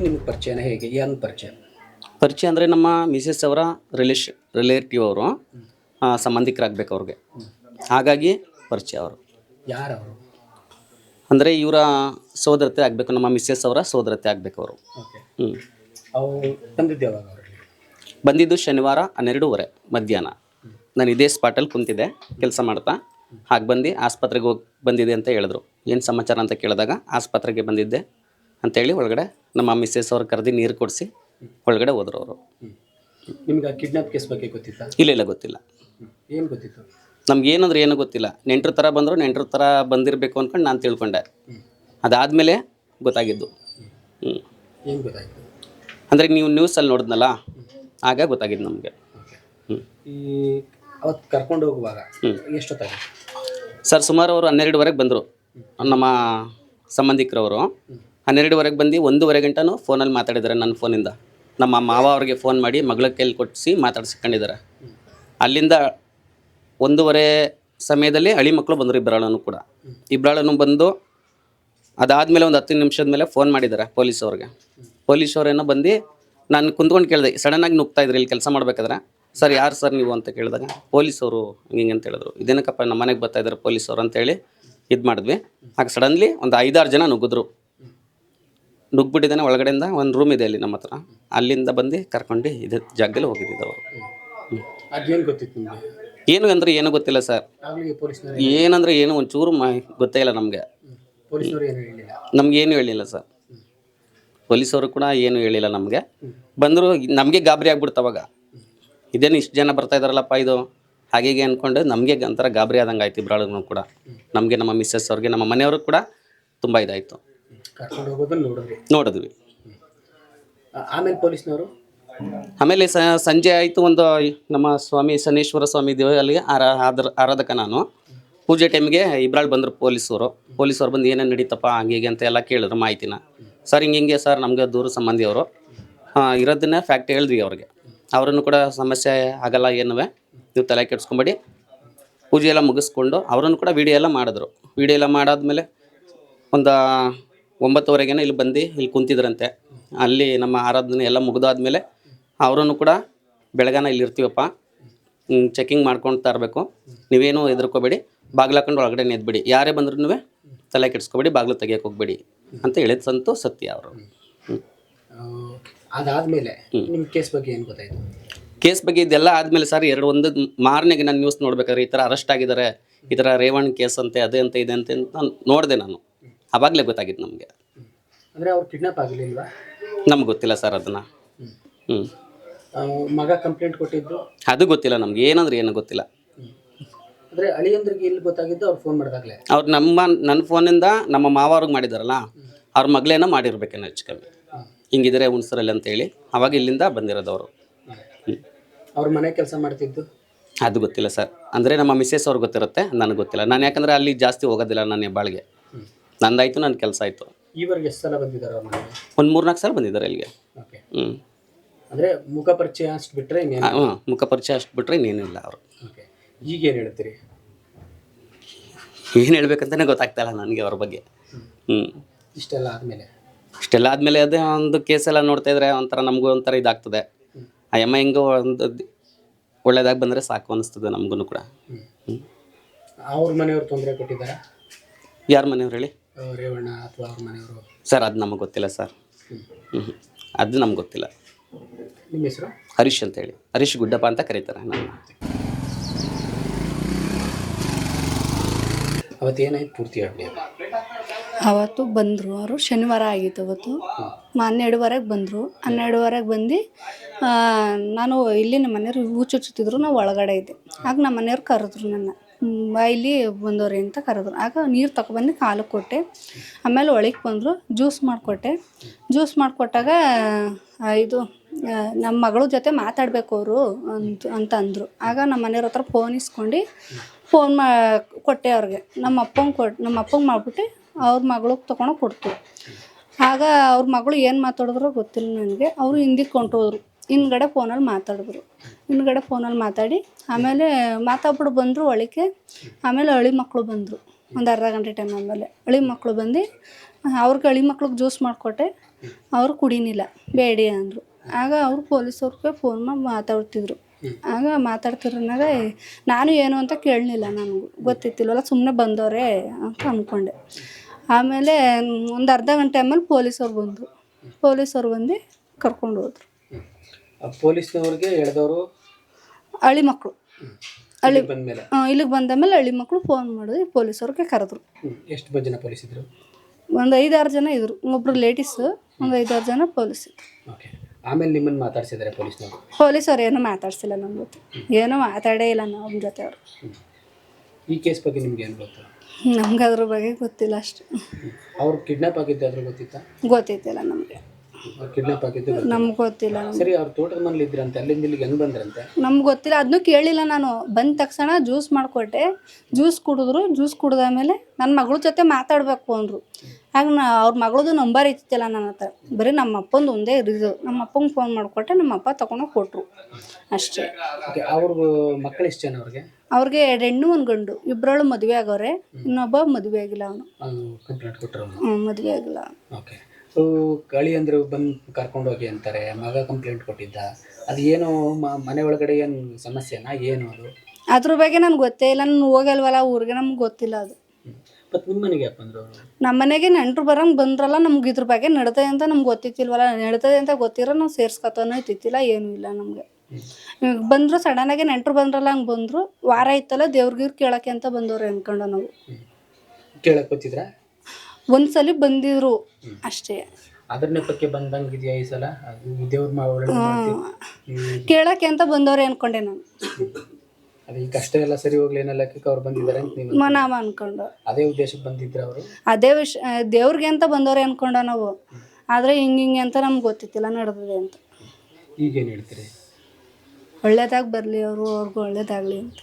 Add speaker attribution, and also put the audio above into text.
Speaker 1: ಅಭಿ ನಿಮಗೆ ಪರಿಚಯನ ಹೇಗೆ? ಏನು ಪರಿಚಯ?
Speaker 2: ಪರಿಚಯ ಅಂದರೆ ನಮ್ಮ ಮಿಸಸ್ ಅವರ ರಿಲೇಶ್ ರಿಲೇಟಿವ್ ಅವರು ಸಂಬಂಧಿಕರಾಗಬೇಕು ಅವ್ರಿಗೆ. ಹಾಗಾಗಿ ಪರಿಚಯ ಅವರು.
Speaker 1: ಯಾರು ಅವರು
Speaker 2: ಅಂದರೆ ಇವರ ಸೋದರತೆ ಆಗಬೇಕು ನಮ್ಮ ಮಿಸ್ಸೆಸ್ ಅವರ ಸೋದರತೆ ಆಗಬೇಕು ಅವರು. ಹ್ಞೂ
Speaker 1: ಅವು ಬಂದಿದ್ದು ಯಾವಾಗ
Speaker 2: ಬಂದಿದ್ದು ಶನಿವಾರ ಹನ್ನೆರಡೂವರೆ ಮಧ್ಯಾಹ್ನ. ನಾನು ಇದೇ ಸ್ಪಾಟಲ್ಲಿ ಕುಂತಿದ್ದೆ ಕೆಲಸ ಮಾಡ್ತಾ. ಹಾಗೆ ಬಂದು ಆಸ್ಪತ್ರೆಗೆ ಹೋಗಿ ಬಂದಿದೆ ಅಂತ ಹೇಳಿದ್ರು. ಏನು ಸಮಾಚಾರ ಅಂತ ಕೇಳಿದಾಗ ಆಸ್ಪತ್ರೆಗೆ ಬಂದಿದ್ದೆ. ಅಂತೇಳಿ ಒಳಗಡೆ ನಮ್ಮ ಮಿಸ್ಸಸ್ ಅವ್ರು ಕರೆದು ನೀರು ಕೊಡಿಸಿ ಒಳಗಡೆ ಹೋದ್ರು ಅವರು
Speaker 1: ನಿಮ್ಗೆ ಆ ಕಿಡ್ನಾಪ್ ಕೇಸ್ ಬಗ್ಗೆ ಗೊತ್ತಿತ್ತಾ?
Speaker 2: ಇಲ್ಲ ಇಲ್ಲ ಗೊತ್ತಿಲ್ಲ.
Speaker 1: ಏನು ಗೊತ್ತಿತ್ತು?
Speaker 2: ನಮ್ಗೆ ಏನಂದ್ರೆ ಏನೂ ಗೊತ್ತಿಲ್ಲ. ನೆಂಟ್ರ ಥರ ಬಂದರು ನೆಂಟ್ರ ಥರ ಬಂದಿರಬೇಕು ಅಂದ್ಕೊಂಡು ನಾನು ತಿಳ್ಕೊಂಡೆ. ಅದಾದಮೇಲೆ ಗೊತ್ತಾಗಿದ್ದು. ಹ್ಞೂ
Speaker 1: ಏನು ಗೊತ್ತಾಯ್ತು?
Speaker 2: ಅಂದರೆ ನೀವು ನ್ಯೂಸಲ್ಲಿ ನೋಡಿದ್ನಲ್ಲ ಆಗ ಗೊತ್ತಾಗಿದ್ದು ನಮಗೆ. ಹ್ಞೂ
Speaker 1: ಈ ಅವತ್ತು ಕರ್ಕೊಂಡು ಹೋಗುವಾಗ
Speaker 2: ಹ್ಞೂ
Speaker 1: ಎಷ್ಟೊತ್ತಾಗಿತ್ತು
Speaker 2: ಸರ್ ಸುಮಾರು ಅವರು ಹನ್ನೆರಡುವರೆಗೆ ಬಂದರು. ನಮ್ಮ ಸಂಬಂಧಿಕರವರು. ಹನ್ನೆರಡುವರೆಗೆ ಬಂದು ಒಂದೂವರೆ ಗಂಟೆನೂ ಫೋನಲ್ಲಿ ಮಾತಾಡಿದ್ದಾರೆ ನನ್ನ ಫೋನಿಂದ. ನಮ್ಮ ಮಾವ ಅವ್ರಿಗೆ ಫೋನ್ ಮಾಡಿ ಮಗಳ ಕೈಲಿ ಕೊಟ್ಟಿಸಿ ಮಾತಾಡ್ಸ್ಕೊಂಡಿದ್ದಾರೆ. ಅಲ್ಲಿಂದ ಒಂದೂವರೆ ಸಮಯದಲ್ಲಿ ಹಳಿ ಮಕ್ಕಳು ಬಂದರು ಇಬ್ಬರಾಳನು ಕೂಡ. ಇಬ್ಬರಾಳನು ಬಂದು ಅದಾದಮೇಲೆ ಒಂದು ಹತ್ತು ನಿಮಿಷದ ಮೇಲೆ ಫೋನ್ ಮಾಡಿದ್ದಾರೆ ಪೊಲೀಸ್ ಅವ್ರಿಗೆ. ಪೊಲೀಸ್ ಅವರೇನೋ ಬಂದು ನಾನು ಕುಂತ್ಕೊಂಡು ಕೇಳಿದೆ ಸಡನ್ನಾಗಿ ನುಗ್ತಾ ಇದ್ರಿ, ಇಲ್ಲಿ ಕೆಲಸ ಮಾಡ್ಬೇಕಾದ್ರೆ? ಸರ್, ಯಾರು ಸರ್ ನೀವು ಅಂತ ಕೇಳಿದಾಗ ಪೊಲೀಸವರು ಹಿಂಗೆ ಅಂತ ಹೇಳಿದ್ರು. ಇದೇನಕ್ಕಪ್ಪ, ನಮ್ಮ ಮನೆಗೆ ಬರ್ತಾ ಇದ್ದಾರೆ ಪೊಲೀಸರು ಅಂತೇಳಿ ಇದು ಮಾಡಿದ್ವಿ ಹಾಗೆ ಸಡನ್ಲಿ ಒಂದು ಐದಾರು ಜನ ನುಗ್ಗಿದ್ರು. ನುಗ್ಬಿಟ್ಟಿದ್ದಾನೆ ಒಳಗಡೆಯಿಂದ ಒಂದು ರೂಮ್ ಇದೆ ಅಲ್ಲಿ ನಮ್ಮ ಹತ್ರ. ಅಲ್ಲಿಂದ ಬಂದು ಕರ್ಕೊಂಡು ಇದೇ ಜಾಗದಲ್ಲಿ ಹೋಗಿದ್ದಿದ್ದು ಅವರು.
Speaker 1: ಅದೇನು ಗೊತ್ತಿತ್ತು ನಿಮಗೆ?
Speaker 2: ಏನು ಅಂದ್ರೆ ಏನು ಗೊತ್ತಿಲ್ಲ ಸರ್.
Speaker 1: ಪೊಲೀಸ್ನವ್ರು
Speaker 2: ಏನಂದ್ರೆ ಏನು ಒಂಚೂರು ಮಾ ಗೊತ್ತೇ ಇಲ್ಲ ನಮಗೆ.
Speaker 1: ಪೊಲೀಸ್ನವ್ರು ಏನು ಹೇಳಿಲ್ಲ?
Speaker 2: ನಮ್ಗೆ ಏನು ಹೇಳಿಲ್ಲ ಸರ್. ಪೊಲೀಸವರು ಕೂಡ ಏನು ಹೇಳಿಲ್ಲ ನಮಗೆ. ಬಂದರು ನಮಗೆ ಗಾಬರಿ ಆಗ್ಬಿಡ್ತು ಅವಾಗ. ಇದೇನು ಇಷ್ಟು ಜನ ಬರ್ತಾ ಇದಾರಲ್ಲಪ್ಪ ಇದು? ಹಾಗೆ ಹೀಗೆ ಅಂದ್ಕೊಂಡು ನಮಗೆ ಒಂಥರ ಗಾಬರಿ ಆದಂಗೆ ಆಯ್ತು ಇಬ್ಬರಾಳು ಕೂಡ. ನಮಗೆ ನಮ್ಮ ಮಿಸ್ಸಸ್ ಅವ್ರಿಗೆ ನಮ್ಮ ಮನೆಯವ್ರಿಗೆ ಕೂಡ ತುಂಬ ಇದಾಯಿತು.
Speaker 1: ಕರ್ಕೊಂಡು ಹೋಗೋದನ್ನ ನೋಡಿದ್ರಿ
Speaker 2: ನೋಡಿದ್ವಿ
Speaker 1: ಆ- ಆಮೇಲೆ ಪೊಲೀಸ್ನವರು?
Speaker 2: ಆಮೇಲೆ ಸ ಸಂಜೆ ಆಯಿತು ಒಂದು ನಮ್ಮ ಸ್ವಾಮಿ ಶನೇಶ್ವರ ಸ್ವಾಮಿ ದೇವಾಲಯ ಆರ ಆದ್ರ ಆರಾಧಕ ನಾನು. ಪೂಜೆ ಟೈಮ್ಗೆ ಇಬ್ರಾಳ್ ಬಂದರು ಪೊಲೀಸರು. ಪೊಲೀಸರು ಬಂದು ಏನೇನು ನಡೀತಪ್ಪ ಹಂಗೆ ಹೀಗೆ ಅಂತ ಎಲ್ಲ ಕೇಳಿದ್ರು ಮಾಹಿತಿನ. ಸರ್ ಹಿಂಗೆ ಹಿಂಗೆ ಸರ್ ನಮಗೆ ದೂರ ಸಂಬಂಧಿಯವರು ಹಾಂ ಇರೋದನ್ನ ಫ್ಯಾಕ್ಟ್ ಹೇಳಿದ್ವಿ ಅವ್ರಿಗೆ. ಅವರನ್ನು ಕೂಡ ಸಮಸ್ಯೆ ಆಗಲ್ಲ ಏನುವೆ ನೀವು ತಲೆ ಕೆಡ್ಸ್ಕೊಂಬೇಡಿ. ಪೂಜೆ ಎಲ್ಲ ಮುಗಿಸ್ಕೊಂಡು ಅವರನ್ನು ಕೂಡ ವಿಡಿಯೋ ಎಲ್ಲ ಮಾಡಿದ್ರು. ವಿಡಿಯೋ ಎಲ್ಲ ಮಾಡಾದ್ಮೇಲೆ ಒಂದು ಒಂಬತ್ತುವರೆಗೇನೋ ಇಲ್ಲಿ ಬಂದು ಇಲ್ಲಿ ಕುಂತಿದ್ರಂತೆ. ಅಲ್ಲಿ ನಮ್ಮ ಆರಾಧನೆ ಎಲ್ಲ ಮುಗಿದಾದ್ಮೇಲೆ ಅವರನ್ನು ಕೂಡ ಬೆಳಗಾನ ಇಲ್ಲಿ ಇರ್ತೀವಪ್ಪ. ಚೆಕಿಂಗ್ ಮಾಡ್ಕೊಂಡು ಇರಬೇಕು. ನೀವೇನು ಹೆದರ್ಕೋಬೇಡಿ. ಬಾಗಿಲು ಹಾಕೊಂಡು ಒಳಗಡೆ ನೆದ್ಬಿಡಿ ಯಾರೇ ಬಂದ್ರೂ ತಲೆ ಕೆಡಿಸ್ಕೋಬೇಡಿ ಬಾಗಿಲು ತೆಗಿಯಕ್ಕೆ ಹೋಗ್ಬೇಡಿ ಅಂತ ಹೇಳಿದ ಸಂತು ಸತ್ಯ ಅವರು.
Speaker 1: ಅದಾದಮೇಲೆ ನಿಮ್ಮ ಕೇಸ್ ಬಗ್ಗೆ ಏನು ಗೊತ್ತಾಯ್ತು?
Speaker 2: ಕೇಸ್ ಬಗ್ಗೆ ಇದೆಲ್ಲ ಆದಮೇಲೆ ಸರ್ ಎರಡು ಒಂದು ಮಾರನೆಗೆ ನಾನು ನ್ಯೂಸ್ ನೋಡ್ಬೇಕಾದ್ರೆ ಈ ಥರ ಅರೆಸ್ಟ್ ಆಗಿದ್ದಾರೆ ಈ ಥರ ರೇವಣ್ ಕೇಸ್ ಅಂತೆ ಅದೇ ಅಂತ ಇದೆ ಅಂತ ನಾನು ನೋಡಿದೆ ನಾನು. ಆವಾಗಲೇ ಗೊತ್ತಾಗಿತ್ತು ನಮಗೆ.
Speaker 1: ಅಂದರೆ ಅವ್ರು ಕಿಡ್ನಾಪ್ ಆಗಲಿಲ್ವಾ?
Speaker 2: ನಮ್ಗೆ ಗೊತ್ತಿಲ್ಲ ಸರ್ ಅದನ್ನು. ಹ್ಞೂ
Speaker 1: ಮಗ ಕಂಪ್ಲೇಂಟ್ ಕೊಟ್ಟಿದ್ದು?
Speaker 2: ಅದು ಗೊತ್ತಿಲ್ಲ ನಮ್ಗೆ ಏನಂದ್ರೆ ಏನು ಗೊತ್ತಿಲ್ಲ.
Speaker 1: ಅಂದರೆ ಅಳಿಯಂದ್ರಿಗೆ ಇಲ್ಲಿ ಗೊತ್ತಾಗಿದ್ದು ಅವ್ರು ಫೋನ್ ಮಾಡಿದಾಗಲೇ?
Speaker 2: ಅವ್ರು ನಮ್ಮ ನನ್ನ ಫೋನಿಂದ ನಮ್ಮ ಮಾವಾರಿಗೆ ಮಾಡಿದಾರಲ್ಲ ಅವ್ರ ಮಗಳೇನ ಮಾಡಿರ್ಬೇಕೇನೋ ಹೆಚ್ಚು ಕಮ್ಮಿ. ಹಿಂಗಿದ್ರೆ ಹುಣ್ಸರಲ್ಲಿ ಅಂತೇಳಿ ಅವಾಗ ಇಲ್ಲಿಂದ ಬಂದಿರೋದು ಅವರು.
Speaker 1: ಅವ್ರ ಮನೆ ಕೆಲಸ ಮಾಡ್ತಿದ್ದು?
Speaker 2: ಅದು ಗೊತ್ತಿಲ್ಲ ಸರ್. ಅಂದರೆ ನಮ್ಮ ಮಿಸ್ಸೆಸ್ ಅವ್ರಿಗೆ ಗೊತ್ತಿರುತ್ತೆ ನನಗೆ ಗೊತ್ತಿಲ್ಲ. ನಾನು ಯಾಕಂದರೆ ಅಲ್ಲಿ ಜಾಸ್ತಿ ಹೋಗೋದಿಲ್ಲ ನನ್ನ ಹೆಬ್ಬಾಳಿಗೆ. ನಂದಾಯಿತು ನನ್ನ ಕೆಲಸ ಆಯಿತು.
Speaker 1: ಈವರೆಗೆ ಎಷ್ಟು ಸಲ ಬಂದಿದ್ದಾರೆ ಅವ್ರ ಮನೆಗೆ?
Speaker 2: ಒಂದು ಮೂರ್ನಾಲ್ಕು ಸಲ ಬಂದಿದ್ದಾರೆ ಇಲ್ಲಿಗೆ.
Speaker 1: ಓಕೆ.
Speaker 2: ಹ್ಞೂ
Speaker 1: ಅಂದರೆ ಮುಖ ಪರಿಚಯ ಅಷ್ಟು ಬಿಟ್ಟರೆ ಇನ್ನೇನು
Speaker 2: ಹಾಂ ಮುಖ ಪರಿಚಯ ಅಷ್ಟು ಬಿಟ್ಟರೆ ಇನ್ನೇನಿಲ್ಲ ಅವರು.
Speaker 1: ಓಕೆ. ಈಗೇನು ಹೇಳ್ತೀರಿ?
Speaker 2: ಏನು ಹೇಳ್ಬೇಕಂತಲೇ ಗೊತ್ತಾಗ್ತಾ ಇಲ್ಲ ನನಗೆ ಅವ್ರ ಬಗ್ಗೆ. ಹ್ಞೂ
Speaker 1: ಇಷ್ಟೆಲ್ಲ ಆದಮೇಲೆ?
Speaker 2: ಇಷ್ಟೆಲ್ಲ ಆದಮೇಲೆ ಅದೇ ಒಂದು ಕೇಸೆಲ್ಲ ನೋಡ್ತಾ ಇದ್ರೆ ಒಂಥರ ನಮಗೂ ಒಂಥರ ಇದಾಗ್ತದೆ. ಆ ಎಮ್ಮ ಹೆಂಗೋ ಒಂದು ಒಳ್ಳೇದಾಗಿ ಬಂದರೆ ಸಾಕು ಅನಿಸ್ತದೆ ನಮಗೂ ಕೂಡ.
Speaker 1: ಅವ್ರ ಮನೆಯವ್ರು ತೊಂದರೆ ಕೊಟ್ಟಿದ್ದಾರೆ?
Speaker 2: ಯಾರ ಮನೆಯವ್ರು ಹೇಳಿ?
Speaker 1: ರೇವಣ್ಣ ಅಥವಾ ಅವ್ರ ಮನೆಯವರು?
Speaker 2: ಸರ್ ಅದು ನಮಗೆ ಗೊತ್ತಿಲ್ಲ ಸರ್. ಹ್ಞೂ ಅದು ನಮ್ಗೆ ಗೊತ್ತಿಲ್ಲ.
Speaker 1: ನಿಮ್ಮ ಹೆಸರು?
Speaker 2: ಹರೀಶ್ ಅಂತೇಳಿ. ಹರೀಶ್ ಗುಡ್ಡಪ್ಪ ಅಂತ ಕರೀತಾರೆ ನನ್ನ
Speaker 1: ಅವತ್ತು ಏನಾಯ್ತು ಪೂರ್ತಿ ಹೇಳಿ
Speaker 3: ಅವತ್ತು ಬಂದರು ಅವರು. ಶನಿವಾರ ಆಗಿತ್ತು ಅವತ್ತು. ಮ- ಹನ್ನೆರಡುವರೆಗೆ ಬಂದರು. ಹನ್ನೆರಡುವರೆಗೆ ಬಂದು ಆ, ನಾನು ಇಲ್ಲಿ ನಮ್ಮ ಮನೆಯವ್ರು ಹೂ ಚುಚ್ಚುತ್ತಿದ್ರು. ನಾವು ಒಳಗಡೆ ಇದ್ದೆ. ಆಗ ನಮ್ಮ ಮನೆಯವ್ರು ಕರೆದ್ರು ನನ್ನ. ಬಾ ಇಲ್ಲಿ ಬಂದವ್ರಿ ಅಂತ ಕರೆದ್ರು. ಆಗ ನೀರು ತಗೊಬಂದು ಕಾಲು ಕೊಟ್ಟೆ. ಆಮೇಲೆ ಒಳಗೆ ಬಂದರು ಜ್ಯೂಸ್ ಮಾಡಿಕೊಟ್ಟೆ. ಜ್ಯೂಸ್ ಮಾಡಿಕೊಟ್ಟಾಗ ಇದು ನಮ್ಮ ಮಗಳ ಜೊತೆ ಮಾತಾಡಬೇಕು ಅವರು ಅಂತ ಅಂತ ಅಂದರು. ಆಗ ನಮ್ಮ ಮನೆಯವ್ರ ಹತ್ರ ಫೋನ್ ಇಸ್ಕೊಂಡು ಫೋನ್ ಮಾ, ಕೊಟ್ಟೆ ಅವ್ರಿಗೆ. ನಮ್ಮ ಅಪ್ಪಂಗೆ ಕೊಟ್ಟು ನಮ್ಮ ಅಪ್ಪಂಗೆ ಮಾಡಿಬಿಟ್ಟು ಅವ್ರ ಮಗಳಿಗೆ ತೊಗೊಂಡು ಕೊಡ್ತು. ಆಗ ಅವ್ರ ಮಗಳು ಏನು ಮಾತಾಡಿದ್ರು ಗೊತ್ತಿಲ್ಲ ನನಗೆ. ಅವರು ಹಿಂದಿಗೆ ಕೊಂಟೋದ್ರು. ಹಿಂದ್ಗಡೆ ಫೋನಲ್ಲಿ ಮಾತಾಡಿದ್ರು. ಹಿಂದ್ಗಡೆ ಫೋನಲ್ಲಿ ಮಾತಾಡಿ, ಆಮೇಲೆ ಮಾತಾಡ್ಬಿಟ್ಟು ಬಂದರು ಒಳಕ್ಕೆ ಆಮೇಲೆ ಅಳಿ ಮಕ್ಕಳು ಬಂದರು, ಒಂದು ಅರ್ಧ ಗಂಟೆ ಟೈಮ್ ಆಮೇಲೆ ಅಳಿ ಮಕ್ಕಳು ಬಂದು, ಅವ್ರಿಗೆ ಅಳಿ ಮಕ್ಳಿಗೆ ಜ್ಯೂಸ್ ಮಾಡಿಕೊಟ್ಟೆ, ಅವರು ಕುಡಿನಿಲ್ಲ, ಬೇಡಿ ಅಂದರು. ಆಗ ಅವರು ಪೊಲೀಸವ್ರಿಗೆ ಫೋನ್ ಮಾಡಿ ಮಾತಾಡ್ತಿದ್ರು. ಆಗ ಮಾತಾಡ್ತಿರೋನಾಗ ನಾನು ಏನು ಅಂತ ಕೇಳಲಿಲ್ಲ ನನಗೂ, ಗೊತ್ತಿತ್ತಿಲ್ವಲ್ಲ ಸುಮ್ಮನೆ ಬಂದವರೇ ಅಂತ ಅಂದ್ಕೊಂಡೆ ಆಮೇಲೆ ಒಂದು ಅರ್ಧ ಗಂಟೆ ಆಮೇಲೆ ಪೊಲೀಸವ್ರು ಬಂದರು. ಪೊಲೀಸವ್ರು ಬಂದು ಕರ್ಕೊಂಡು ಹೋದ್ರು.
Speaker 1: ಪೊಲೀಸ್ನವ್ರಿಗೆ ಎಳೆದವರು
Speaker 3: ಹಳ್ಳಿ ಮಕ್ಕಳು ಹಳ್ಳಿ
Speaker 1: ಬಂದ್ಮೇಲೆ?
Speaker 3: ಇಲ್ಲಿಗೆ ಬಂದ ಮೇಲೆ ಹಳ್ಳಿ ಮಕ್ಕಳು ಫೋನ್ ಮಾಡಿದ್ವಿ ಪೊಲೀಸವ್ರಿಗೆ ಕರೆದ್ರು.
Speaker 1: ಎಷ್ಟು ಜನ ಪೊಲೀಸ್ ಇದ್ರು
Speaker 3: ಒಂದು ಐದಾರು ಜನ ಇದ್ರು. ಒಬ್ರು ಲೇಡೀಸ್ ಒಂದು ಐದಾರು ಜನ ಪೊಲೀಸ್ ಇದ್ರು.
Speaker 1: ಓಕೆ. ಆಮೇಲೆ ನಿಮ್ಮನ್ನು ಮಾತಾಡ್ಸಿದ್ದಾರೆ ಪೊಲೀಸ್ನವರು?
Speaker 3: ಪೊಲೀಸವ್ರು ಏನೂ ಮಾತಾಡ್ಸಿಲ್ಲ ನಮ್ಮ ಜೊತೆ. ಏನೂ ಮಾತಾಡೇ ಇಲ್ಲ ನಮ್ಮ ಜೊತೆ ಅವರು
Speaker 1: ಈ ಕೇಸ್ ಬಗ್ಗೆ ನಿಮ್ಗೆ ಏನು ಗೊತ್ತು?
Speaker 3: ನಮ್ಗೆ ಅದ್ರ ಬಗ್ಗೆ ಗೊತ್ತಿಲ್ಲ ಅಷ್ಟು.
Speaker 1: ಅವ್ರು ಕಿಡ್ನಾಪ್ ಆಗಿದ್ದೆ ಅದ್ರ ಗೊತ್ತಿತ್ತಾ?
Speaker 3: ಗೊತ್ತಿತ್ತಿಲ್ಲ ನಮಗೆ.
Speaker 1: ಕಿಡ್ನಾಪ್ ಆಗಿದ್ದು ಗೊತ್ತಿಲ್ಲ.
Speaker 3: ನಮ್ಗೆ ಗೊತ್ತಿಲ್ಲ
Speaker 1: ಸರಿ ಅವ್ರ ತೋಟದ ಮನೇಲಿ ಇದ್ರಂತೆ ಅಲ್ಲಿಂದ ಇಲ್ಲಿಗೆ ಹೆಂಗ್ ಬಂದ್ರಂತೆ?
Speaker 3: ನಮ್ಗೆ ಗೊತ್ತಿಲ್ಲ. ಅದನ್ನೂ ಕೇಳಿಲ್ಲ ನಾನು. ಬಂದ ತಕ್ಷಣ ಜ್ಯೂಸ್ ಮಾಡಿಕೊಟ್ಟೆ. ಜ್ಯೂಸ್ ಕುಡಿದ್ರು. ಜ್ಯೂಸ್ ಕುಡ್ದಾದ್ಮೇಲೆ ನನ್ನ ಮಗಳ ಜೊತೆ ಮಾತಾಡಬೇಕು ಅಂದರು. ಆಗ ನಾ ಅವ್ರ ಮಗಳದು ನಂಬರ್ ಇತ್ತಿಲ್ಲ ನನ್ನ ಹತ್ರ. ಬರೀ ನಮ್ಮ ಅಪ್ಪಂದು ಒಂದೇ ಇರಿದು ನಮ್ಮ ಅಪ್ಪಂಗೆ ಫೋನ್ ಮಾಡಿಕೊಟ್ಟೆ ನಮ್ಮ ಅಪ್ಪ ತಗೊಂಡೋಗಿ ಕೊಟ್ಟರು ಅಷ್ಟೇ.
Speaker 1: ಓಕೆ ಅವ್ರಿಗೂ ಮಕ್ಕಳು ಎಷ್ಟು ಜನ ಅವ್ರಿಗೆ?
Speaker 3: ಅವ್ರಿಗೆ ಎರಡು ಹೆಣ್ಣು ಒಂದು ಗಂಡು. ಇಬ್ಬರಳು ಮದುವೆ ಆಗವ್ರೆ. ಇನ್ನೊಬ್ಬ ಮದುವೆ ಆಗಿಲ್ಲ ಅವನು.
Speaker 1: ಕಂಪ್ಲೇಂಟ್ ಕೊಟ್ಟರು
Speaker 3: ಮದುವೆ ಆಗಿಲ್ಲ.
Speaker 1: ಓಕೆ ಸೊ ಗಾಳಿ ಅಂದ್ರೆ ಬಂದು ಕರ್ಕೊಂಡು ಹೋಗಿ ಅಂತಾರೆ ಮಗ ಕಂಪ್ಲೇಂಟ್ ಕೊಟ್ಟಿದ್ದ. ಅದು ಏನು ಮನೆ ಒಳಗಡೆ ಏನು ಸಮಸ್ಯೆನಾ ಏನು ಅದು?
Speaker 3: ಅದ್ರ ಬಗ್ಗೆ ನನ್ಗೆ ಗೊತ್ತೇ ಇಲ್ಲ ನಾನು ಹೋಗಲ್ವಲ್ಲ ಊರಿಗೆ ನಮ್ಗೆ ಗೊತ್ತಿಲ್ಲ ಅದು.
Speaker 1: ಮತ್ತು ನಿಮ್ಮ ಮನೆಗೆ ಯಾಕೆ ಬಂದರು ಅವರು?
Speaker 3: ನಮ್ಮ ಮನೆಗೆ ನೆಂಟ್ರು ಬರಂಗೆ ಬಂದ್ರಲ್ಲ ನಮ್ಗೆ ಇದ್ರ ಬಗ್ಗೆ ನಡ್ತದೆ ಅಂತ ನಮ್ಗೆ ಗೊತ್ತಿತ್ತಿಲ್ವಲ್ಲ. ನಡ್ತದೆ ಅಂತ ಗೊತ್ತಿರೋ ನಾವು ಸೇರ್ಸ್ಕೊತಾನೋ ಇತ್ತಿಲ್ಲ ಏನೂ ಇಲ್ಲ ನಮಗೆ. ಬಂದರು ಸಡನ್ನಾಗಿ ನೆಂಟ್ರು ಬಂದ್ರಲ್ಲ ಹಂಗೆ ಬಂದರು. ವಾರ ಇತ್ತಲ್ಲ ದೇವ್ರಿಗೆ ಕೇಳೋಕ್ಕೆ ಅಂತ ಬಂದವ್ರು ಅನ್ಕೊಂಡ ನಾವು.
Speaker 1: ಕೇಳಕ್ಕೆ ಗೊತ್ತಿದ್ರ?
Speaker 3: ಒಂದ್ಸಲಿ ಬಂದಿದ್ರು ಅಷ್ಟೇ.
Speaker 1: ಅದ್ರ ನೆಪಕ್ಕೆ ಬಂದಂಗಿದೆಯಾ ಈ ಸಲ? ಅದು ದೇವ್ರ ಮಾ ಒಳ್ಳೆ ಮಾಡ್ತೀವಿ.
Speaker 3: ಅಂತ ಬಂದವ್ರೆ ಅನ್ಕೊಂಡೆ ನಾನು.
Speaker 1: ಅದಕ್ಕೆ ಅಷ್ಟೇ ಕಷ್ಟ ಎಲ್ಲ ಸರಿ ಹೋಗ್ಲಿ ಏನೋ ಲೆಕ್ಕಕ್ಕೆ ಅವ್ರು ಬಂದಿದ್ದಾರೆ ಅಂತ ನೀನು
Speaker 3: ಮ- ನಾವು ಅನ್ಕೊಂಡು
Speaker 1: ಅದೇ ಉದ್ದೇಶಕ್ಕೆ ಬಂದಿದ್ರ ಅವರು?
Speaker 3: ಅದೇ ವಿಷ ದೇವ್ರಿಗೆ ಅಂತ ಬಂದವ್ರೆ ಅನ್ಕೊಂಡ ನಾವು. ಆದರೆ ಹಿಂಗೆ ಹಿಂಗೆ ಅಂತ ನಮ್ಗೆ ಗೊತ್ತಿತ್ತಿಲ್ಲ ನಡೆದಿದೆ ಅಂತ.
Speaker 1: ಈಗೇನು ಹೇಳ್ತೀರಿ?
Speaker 3: ಒಳ್ಳೇದಾಗಿ ಬರಲಿ ಅವರು ಅವ್ರಿಗೂ ಒಳ್ಳೇದಾಗಲಿ ಅಂತ.